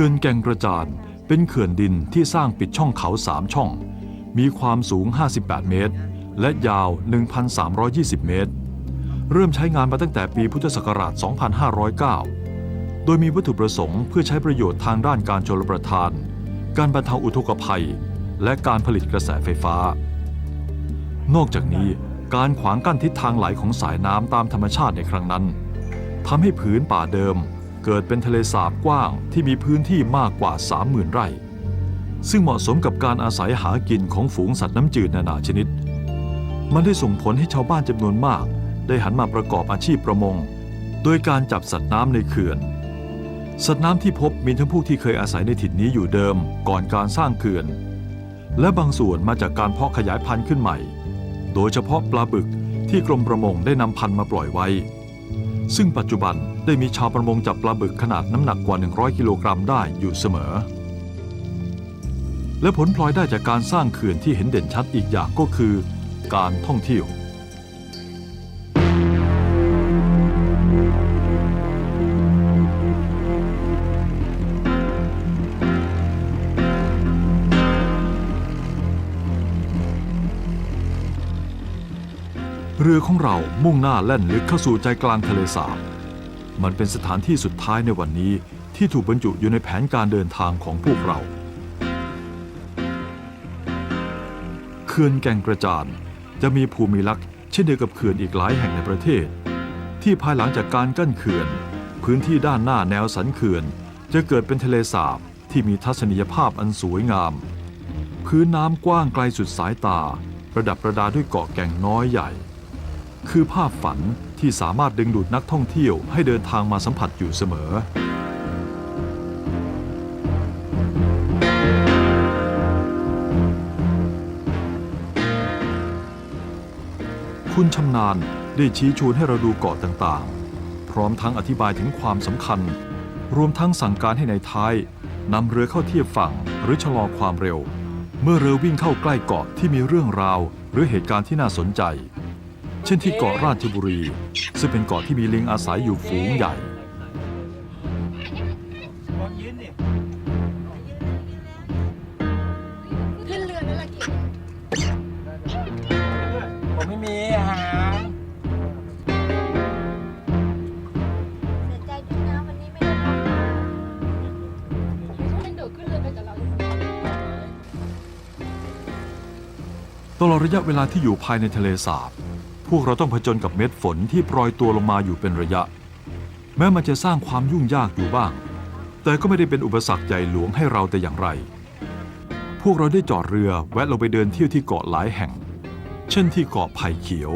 ขื่อนแก่งกระจานเป็นเขื่อนดินที่สร้างปิดช่องเขาสามช่อง มีความสูง 58 เมตร และยาว 1,320 เมตร เริ่มใช้งานมาตั้งแต่ปีพุทธศักราช 2509 โดยมีวัตถุประสงค์เพื่อใช้ประโยชน์ทางด้านการชลประทาน การบรรเทาอุทกภัย และการผลิตกระแสไฟฟ้า นอกจากนี้การขวางกั้นทิศทางไหลของสายน้ำตามธรรมชาติในครั้งนั้นทำให้ผืนป่าเดิม เกิดเป็นทะเลสาบกว้างที่มีพื้นที่มากกว่า 30,000 ไร่ ซึ่งเหมาะสมกับการอาศัยหากินของฝูงสัตว์น้ำจืดนานาชนิด มันได้ส่งผลให้ชาวบ้านจำนวนมาก ได้หันมาประกอบอาชีพประมง โดยการจับสัตว์น้ำในเขื่อน สัตว์น้ำที่พบมีทั้งผู้ที่เคยอาศัยในถิ่นนี้อยู่เดิมก่อนการสร้างเขื่อน และบางส่วนมาจากการเพาะขยายพันธุ์ขึ้นใหม่ โดยเฉพาะปลาบึกที่กรมประมงได้นำพันธุ์มาปล่อยไว้ ซึ่งปัจจุบันได้มีชาวประมงจับปลาบึกขนาดน้ำหนักกว่า 100 กิโลกรัมได้อยู่เสมอ และผลพลอยได้จากการสร้างเขื่อนที่เห็นเด่นชัดอีกอย่างก็คือ การท่องเที่ยว รือของเรามุ่งหน้าแล่นลึกเข้าสู่ใจกลางทะเลสาบ มันเป็นสถานที่สุดท้ายในวันนี้ที่ถูกบรรจุอยู่ในแผนการเดินทางของพวกเราเขื่อนแก่งกระจานจะมีภูมิลักษณ์เช่นเดียวกับเขื่อนอีกหลายแห่งในประเทศ ที่ภายหลังจากการกั้นเขื่อน พื้นที่ด้านหน้าแนวสันเขื่อน จะเกิดเป็นทะเลสาบที่มีทัศนียภาพอันสวยงาม พื้นน้ำกว้างไกลสุดสายตา ประดับประดาด้วยเกาะแก่งน้อยใหญ่ คือภาพฝันที่สามารถดึงดูดนักท่องเที่ยวให้เดินทางมาสัมผัสอยู่เสมอ คุณชำนาญได้ชี้ชวนให้เราดูเกาะต่างๆ พร้อมทั้งอธิบายถึงความสำคัญ รวมทั้งสั่งการให้ในายท้ายนำเรือเข้าเทียบฝั่งหรือชะลอความเร็ว เมื่อเรือวิ่งเข้าใกล้เกาะที่มีเรื่องราว หรือเหตุการณ์ที่น่าสนใจ เช่นที่เกาะราชบุรี ซึ่งเป็นเกาะที่มีลิงอาศัยอยู่ฝูงใหญ่ ขึ้นเรือนั่นแหละกิจผมไม่มีอาหารเสียใจด้วยนะวันนี้ไม่ได้ทำงานถ้าเป็นโดดขึ้นเรือไปกับเราตลอดระยะเวลาที่อยู่ภายในทะเลสาบ พวกเราต้องผจญกับเม็ดฝนที่โปรยตัวลงมาอยู่เป็นระยะ แม้มันจะสร้างความยุ่งยากอยู่บ้าง แต่ก็ไม่ได้เป็นอุปสรรคใหญ่หลวงให้เราแต่อย่างไร พวกเราได้จอดเรือแวะลงไปเดินเที่ยวที่เกาะหลายแห่ง เช่นที่เกาะไผ่เขียว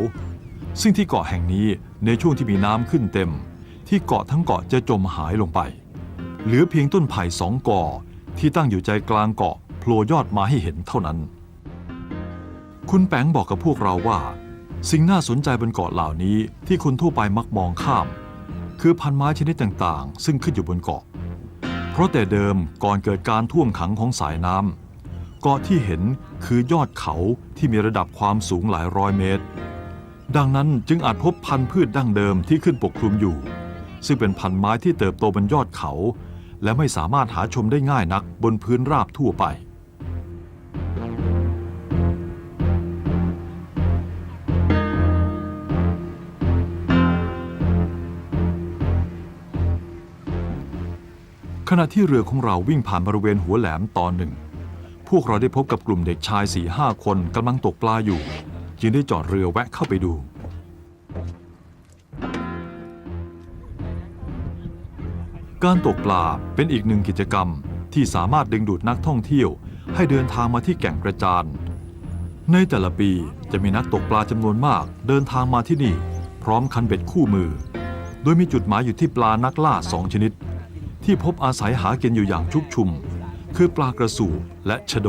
ซึ่งที่เกาะแห่งนี้ในช่วงที่มีน้ำขึ้นเต็ม ที่เกาะทั้งเกาะจะจมหายลงไป เหลือเพียงต้นไผ่สองกอที่ตั้งอยู่ใจกลางเกาะโผล่ยอดมาให้เห็นเท่านั้น คุณแปงบอกกับพวกเราว่า สิ่งน่าสนใจบนเกาะเหล่านี้ที่คนทั่วไปมักมองข้าม คือพันไม้ชนิดต่างๆ ซึ่งขึ้นอยู่บนเกาะ เพราะแต่เดิมก่อนเกิดการท่วมขังของสายน้ำเกาะที่เห็นคือยอดเขาที่มีระดับความสูงหลายร้อยเมตร ดังนั้นจึงอาจพบพันธุ์พืชดั้งเดิมที่ขึ้นปกคลุมอยู่ ซึ่งเป็นพันไม้ที่เติบโตบนยอดเขา และไม่สามารถหาชมได้ง่ายนักบนพื้นราบทั่วไป ขณะที่เรือของเราวิ่งผ่านบริเวณหัวแหลมตอนหนึ่ง พวกเราได้พบกับกลุ่มเด็กชายสี่ห้าคนกำลังตกปลาอยู่ จึงได้จอดเรือแวะเข้าไปดู การตกปลาเป็นอีกหนึ่งกิจกรรมที่สามารถดึงดูดนักท่องเที่ยว ให้เดินทางมาที่แก่งกระจาน ในแต่ละปีจะมีนักตกปลาจำนวนมากเดินทางมาที่นี่ พร้อมคันเบ็ดคู่มือ โดยมีจุดหมายอยู่ที่ปลานักล่าสองชนิด ที่พบอาศัยหากินอยู่อย่างชุกชุม คือปลากระสูบและชะโด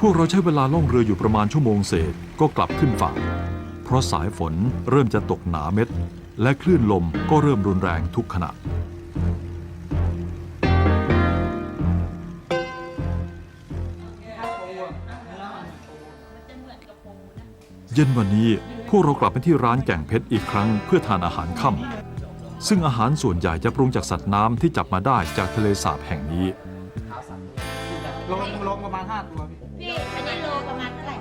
พวกเราใช้เวลาล่องเรืออยู่ประมาณชั่วโมงเศษก็กลับขึ้นฝั่ง เพราะสายฝนเริ่มจะตกหนาเม็ด และคลื่นลมก็เริ่มรุนแรงทุกขณะ เย็นวันนี้พวกเรากลับไปที่ร้านแก่งเพชรอีกครั้งเพื่อทานอาหารค่ำซึ่งอาหารส่วนใหญ่จะปรุงจากสัตว์น้ำที่จับมาได้จากทะเลสาบแห่งนี้ โลประมาณห้ตัวพี่ พี่อันนี้โลประมาณเท่าไหร่